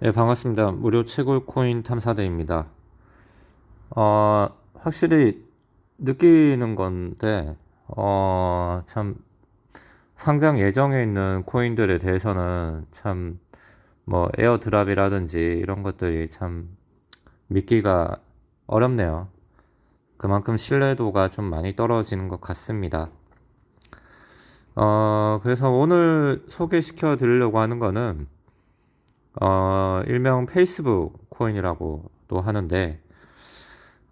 네, 반갑습니다. 무료 채굴 코인 탐사대입니다. 어, 확실히 느끼는 건데, 어, 참, 상장 예정에 있는 코인들에 대해서는 참, 뭐, 에어드랍이라든지 이런 것들이 참 믿기가 어렵네요. 그만큼 신뢰도가 좀 많이 떨어지는 것 같습니다. 어, 그래서 오늘 소개시켜 드리려고 하는 거는, 어, 일명 페이스북 코인이라고도 하는데,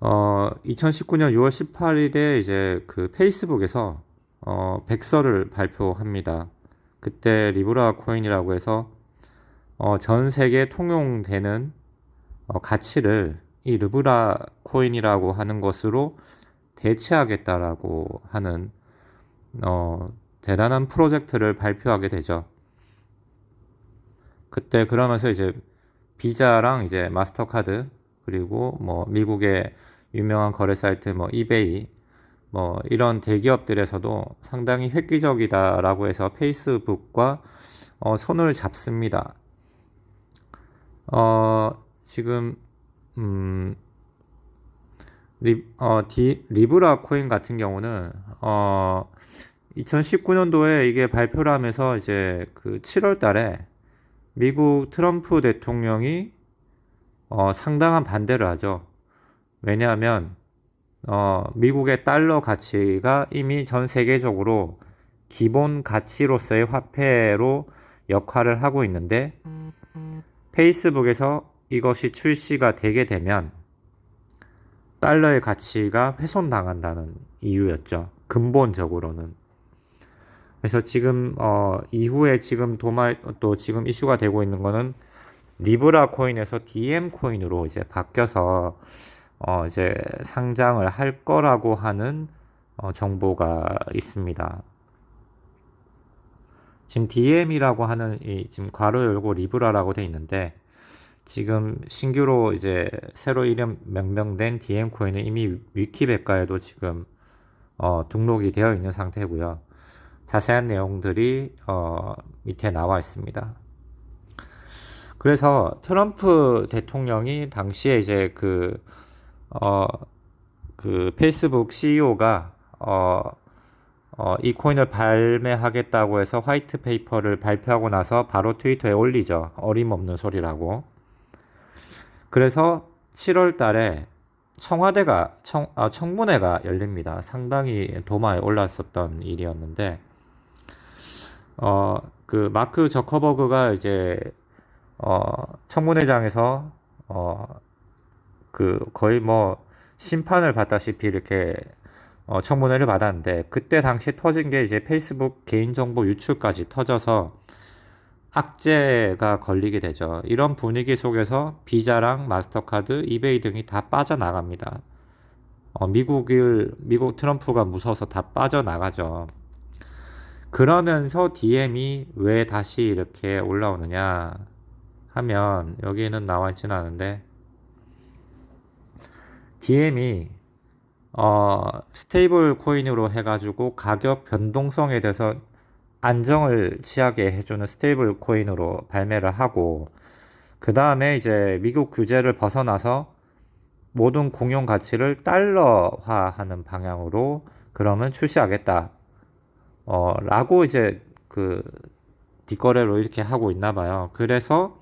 어, 2019년 6월 18일에 이제 그 페이스북에서, 어, 백서를 발표합니다. 그때 리브라 코인이라고 해서, 어, 전 세계 통용되는, 어, 가치를 이 리브라 코인이라고 하는 것으로 대체하겠다라고 하는, 어, 대단한 프로젝트를 발표하게 되죠. 그때 그러면서 이제 비자랑 이제 마스터카드 그리고 뭐 미국의 유명한 거래 사이트 뭐 이베이 뭐 이런 대기업들에서도 상당히 획기적이다라고 해서 페이스북과 어 손을 잡습니다. 어 지금 음 리, 어, 디, 리브라 코인 같은 경우는 어 2019년도에 이게 발표를 하면서 이제 그 7월 달에 미국 트럼프 대통령이 어, 상당한 반대를 하죠. 왜냐하면 어, 미국의 달러 가치가 이미 전 세계적으로 기본 가치로서의 화폐로 역할을 하고 있는데 페이스북에서 이것이 출시가 되게 되면 달러의 가치가 훼손당한다는 이유였죠. 근본적으로는. 그래서 지금 어 이후에 지금 도마 또 지금 이슈가 되고 있는 거는 리브라 코인에서 DM 코인으로 이제 바뀌어서 어 이제 상장을 할 거라고 하는 어 정보가 있습니다. 지금 DM이라고 하는 이 지금 괄호 열고 리브라라고 돼 있는데 지금 신규로 이제 새로 이름 명명된 DM 코인은 이미 위키백과에도 지금 어 등록이 되어 있는 상태고요. 자세한 내용들이 어, 밑에 나와 있습니다. 그래서 트럼프 대통령이 당시에 이제 그, 어, 그 페이스북 CEO가 어, 어, 이 코인을 발매하겠다고 해서 화이트 페이퍼를 발표하고 나서 바로 트위터에 올리죠. 어림없는 소리라고. 그래서 7월 달에 청와대가 청, 아, 청문회가 열립니다. 상당히 도마에 올랐었던 일이었는데 어, 그 마크 저커버그가 이제 어, 청문회장에서 어, 그 거의 뭐 심판을 받다시피 이렇게 어, 청문회를 받았는데 그때 당시 터진 게 이제 페이스북 개인정보 유출까지 터져서 악재가 걸리게 되죠. 이런 분위기 속에서 비자랑 마스터카드, 이베이 등이 다 빠져나갑니다. 어, 미국을 미국 트럼프가 무서워서 다 빠져나가죠. 그러면서 DM이 왜 다시 이렇게 올라오느냐 하면 여기에는 나와 있지는 않은데 DM이 어, 스테이블 코인으로 해가지고 가격 변동성에 대해서 안정을 취하게 해주는 스테이블 코인으로 발매를 하고 그 다음에 이제 미국 규제를 벗어나서 모든 공용 가치를 달러화하는 방향으로 그러면 출시하겠다. 어, 라고 이제 그 뒷거래로 이렇게 하고 있나 봐요. 그래서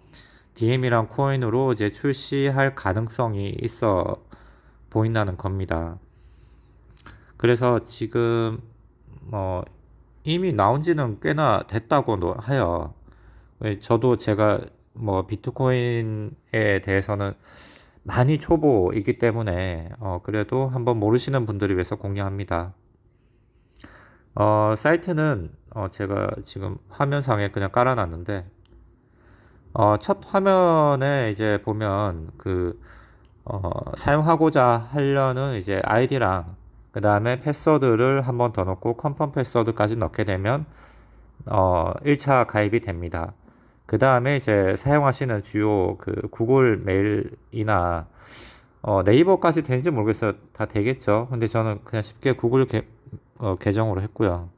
DM이랑 코인으로 이제 출시할 가능성이 있어 보인다는 겁니다. 그래서 지금 뭐 이미 나온 지는 꽤나 됐다고 해요. 저도 제가 뭐 비트코인에 대해서는 많이 초보이기 때문에 어 그래도 한번 모르시는 분들을 위해서 공유합니다. 어, 사이트는 어, 제가 지금 화면상에 그냥 깔아놨는데 어, 첫 화면에 이제 보면 그 어, 사용하고자 하려는 이제 아이디랑 그 다음에 패스워드를 한 번 더 넣고 컨펌 패스워드까지 넣게 되면 어, 1차 가입이 됩니다. 그 다음에 이제 사용하시는 주요 그 구글 메일이나 어, 네이버까지 되는지 모르겠어요. 다 되겠죠. 근데 저는 그냥 쉽게 구글 게, 어, 계정으로 했고요.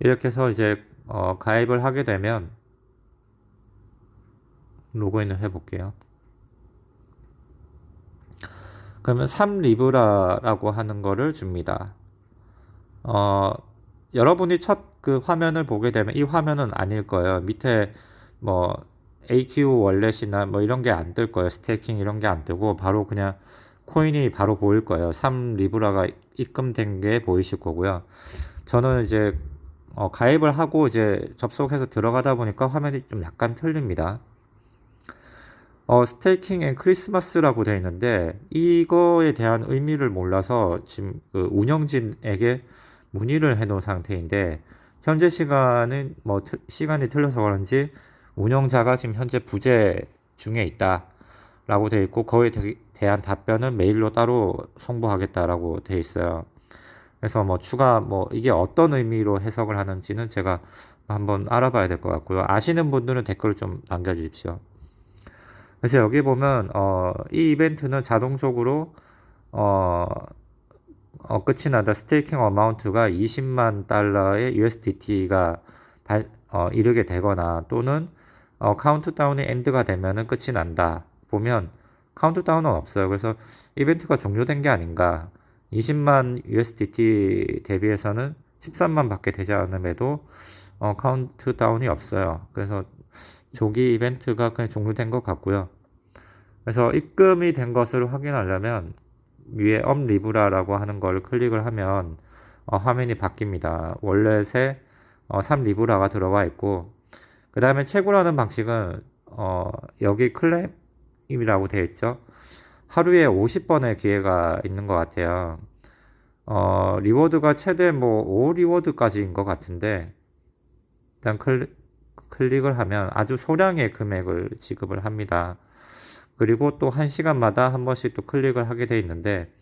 이렇게 해서 이제 어, 가입을 하게 되면 로그인을 해볼게요. 그러면 3리브라라고 하는 거를 줍니다. 어, 여러분이 첫 그 화면을 보게 되면 이 화면은 아닐 거예요. 밑에 뭐 AQ 월렛이나 뭐 이런 게 안 뜰 거예요. 스테이킹 이런 게 안 뜨고 바로 그냥 코인이 바로 보일 거예요. 3리브라가 입금된 게 보이실 거고요. 저는 이제 어, 가입을 하고 이제 접속해서 들어가다 보니까 화면이 좀 약간 틀립니다. 어, 스테이킹 앤 크리스마스라고 되어 있는데 이거에 대한 의미를 몰라서 지금 그 운영진에게 문의를 해 놓은 상태인데 현재 시간은 뭐 트- 시간이 틀려서 그런지 운영자가 지금 현재 부재 중에 있다라고 되어 있고 거기에 대, 대한 답변은 메일로 따로 송부하겠다라고 되어 있어요. 그래서 뭐 추가 뭐 이게 어떤 의미로 해석을 하는지는 제가 한번 알아봐야 될 것 같고요. 아시는 분들은 댓글 좀 남겨주십시오. 그래서 여기 보면 어, 이 이벤트는 자동적으로 어, 어, 끝이 나다 스테이킹 어마운트가 20만 달러의 USDT가 달, 어, 이르게 되거나 또는 어, 카운트다운이 엔드가 되면은 끝이 난다. 보면 카운트다운은 없어요. 그래서 이벤트가 종료된 게 아닌가. 20만 USDT 대비해서는 13만 밖에 되지 않음에도 어, 카운트다운이 없어요. 그래서 조기 이벤트가 그냥 종료된 것 같고요. 그래서 입금이 된 것을 확인하려면 위에 업 리브라라고 하는 걸 클릭을 하면 어, 화면이 바뀝니다. 월렛에 어, 3 리브라가 들어가 있고 그 다음에 채굴하는 방식은 어, 여기 클레임 이라고 되어 있죠. 하루에 50번의 기회가 있는 것 같아요. 어, 리워드가 최대 뭐 5 리워드까지인 것 같은데 일단 클릭, 클릭을 하면 아주 소량의 금액을 지급을 합니다. 그리고 또 1시간마다 한 번씩 또 클릭을 하게 돼 있는데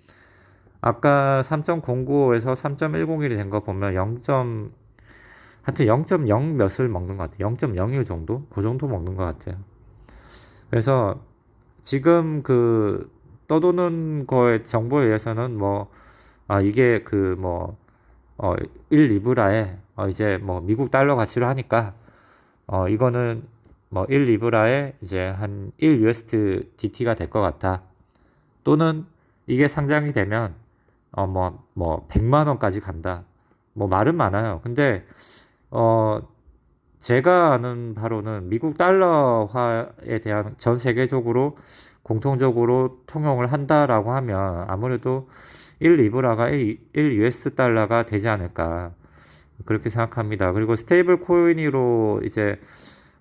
아까 3.095에서 3.101이 된 거 보면 0. 하여튼 0.0 몇을 먹는 것 같아요. 0.01 정도? 그 정도 먹는 것 같아요. 그래서 지금 그 떠도는 거의 정보에 의해서는 뭐, 아, 이게 그 뭐, 어, 1 리브라에 어, 이제 뭐 미국 달러 가치로 하니까 어, 이거는 뭐 1 리브라에 이제 한 1 USDT가 될 것 같아. 또는 이게 상장이 되면 어, 뭐, 뭐 100만 원까지 간다. 뭐 말은 많아요. 근데 어, 제가 아는 바로는 미국 달러화에 대한 전 세계적으로 공통적으로 통용을 한다라고 하면 아무래도 1 리브라가 1, 1 US 달러가 되지 않을까 그렇게 생각합니다. 그리고 스테이블 코인으로 이제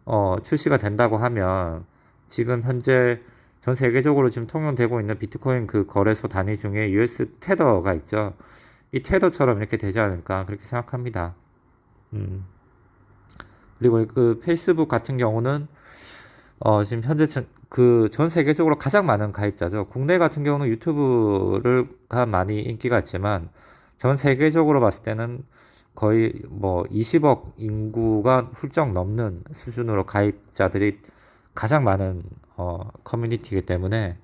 어, 출시가 된다고 하면 지금 현재 전 세계적으로 지금 통용되고 있는 비트코인 그 거래소 단위 중에 US 테더가 있죠. 이 테더처럼 이렇게 되지 않을까 그렇게 생각합니다. 음. 그리고 그 페이스북 같은 경우는 어, 지금 현재 그 전 세계적으로 가장 많은 가입자죠. 국내 같은 경우는 유튜브를가 많이 인기가 있지만 전 세계적으로 봤을 때는 거의 뭐 20억 인구가 훌쩍 넘는 수준으로 가입자들이 가장 많은 어, 커뮤니티이기 때문에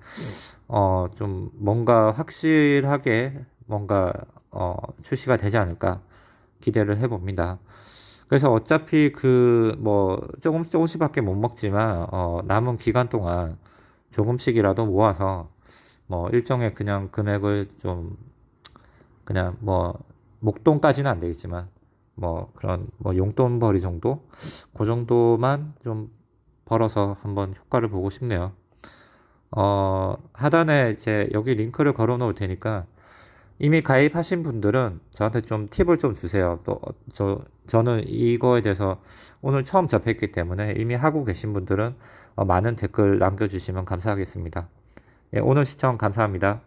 어, 좀 뭔가 확실하게 뭔가 어, 출시가 되지 않을까 기대를 해봅니다. 그래서 어차피 그 뭐 조금 조금씩밖에 못 먹지만 어 남은 기간 동안 조금씩이라도 모아서 뭐 일정의 그냥 금액을 좀 그냥 뭐 목돈까지는 안 되겠지만 뭐 그런 뭐 용돈벌이 정도 그 정도만 좀 벌어서 한번 효과를 보고 싶네요. 어 하단에 이제 여기 링크를 걸어 놓을 테니까 이미 가입하신 분들은 저한테 좀 팁을 좀 주세요. 또, 저, 저는 이거에 대해서 오늘 처음 접했기 때문에 이미 하고 계신 분들은 어, 많은 댓글 남겨주시면 감사하겠습니다. 예, 오늘 시청 감사합니다.